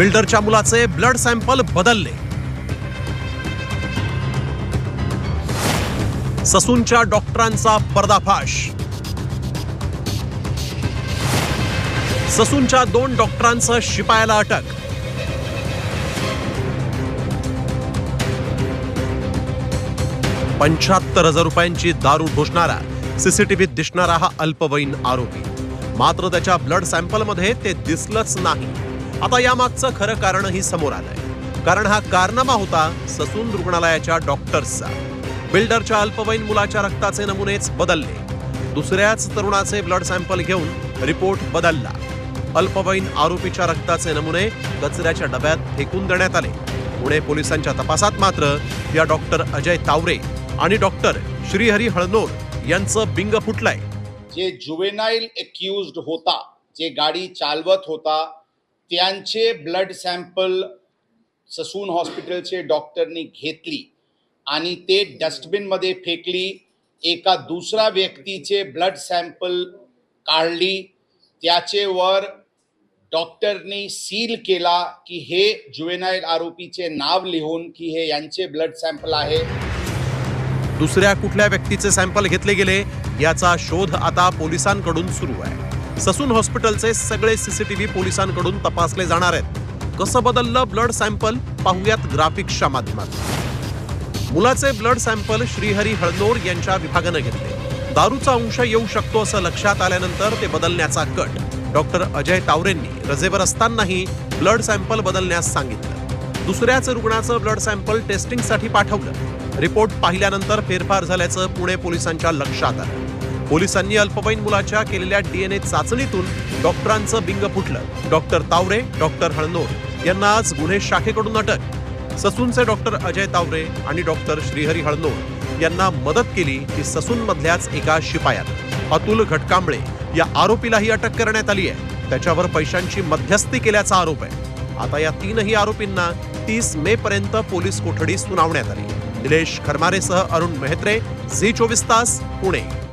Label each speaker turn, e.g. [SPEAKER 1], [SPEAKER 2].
[SPEAKER 1] बिल्डरच्या मुलाचे blood sample बदलले. ससूनच्या डॉक्टरांचा पर्दाफाश. ससूनच्या दोन डॉक्टरांसह शिपायाला अटक. पंच्याहत्तर हजार रुपयांची दारू ठोसणारा सीसीटीव्हीत दिसणारा हा अल्पवयीन आरोपी. मात्र त्याच्या ब्लड सॅम्पलमध्ये ते दिसलंच नाही. आता यामागचं खरं कारणही समोर आलंय. कारण हा कारनामा होता ससून रुग्णालयाच्या डॉक्टर्सचा. बिल्डरच्या अल्पवयीन मुलाच्या रक्ताचे नमुनेच बदलले. दुसऱ्याच तरुणाचे ब्लड सॅम्पल घेऊन रिपोर्ट बदलला. अल्पवयीन आरोपीच्या रक्ताचे नमुने कचऱ्याच्या डब्यात फेकून देण्यात आले. पुणे पोलिसांच्या तपासात मात्र या डॉक्टर अजय तावरे आणि डॉक्टर श्रीहरी हळनोर यांचं बिंग फुटलंय.
[SPEAKER 2] जे जुवेनाईल एक्युज्ड होता जे गाडी चालवत होता त्यांचे ब्लड सॅम्पल ससून हॉस्पिटलचे डॉक्टरनी घेतली आणि ते डस्टबिनमध्ये फेकली. एका दुसऱ्या व्यक्तीचे ब्लड सॅम्पल काढली. त्याचे वर डॉक्टरनी सील केला की हे जुवेनाईल आरोपीचे नाव लिहून की हे यांचे ब्लड सॅम्पल आहे.
[SPEAKER 1] दुसऱ्या कुठल्या व्यक्तीचे सॅम्पल घेतले गेले याचा शोध आता पोलिसांकडून सुरू आहे. ससून हॉस्पिटलचे सगळे सीसीटीव्ही पोलिसांकडून तपासले जाणार आहेत. कसं बदललं ब्लड सॅम्पल? पाहूयात ग्राफिक्सच्या माध्यमात मुलाचे ब्लड सॅम्पल श्रीहरी हळदोर यांच्या विभागानं घेतले. दारूचा अंश येऊ शकतो असं लक्षात आल्यानंतर ते बदलण्याचा कट. डॉक्टर अजय तावरेंनी रजेवर असतानाही ब्लड सॅम्पल बदलण्यास सांगितलं. दुसऱ्याच रुग्णाचं ब्लड सॅम्पल टेस्टिंगसाठी पाठवलं. रिपोर्ट पाहिल्यानंतर फेरफार झाल्याचं पुणे पोलिसांच्या लक्षात आलं. पोलिसांनी अल्पवयीन मुलाच्या केलेल्या डीएनए चाचणीतून डॉक्टरांचं बिंग फुटलं. डॉक्टर तावरे डॉक्टर हळनोर यांना आज गुन्हे शाखेकडून अटक. ससूनचे डॉक्टर अजय तावरे आणि डॉक्टर श्रीहरी हळनोर यांना मदत केली ती ससून मधल्याच एका शिपायात. अतुल घटकांबळे या आरोपीलाही अटक करण्यात आली आहे. त्याच्यावर पैशांची मध्यस्थी केल्याचा आरोप आहे. आता या तीनही आरोपींना तीस मे पर्यंत पोलीस कोठडी सुनावण्यात आली. निलेश खरमारेसह अरुण मेहत्रे झी चोवीस तास पुणे.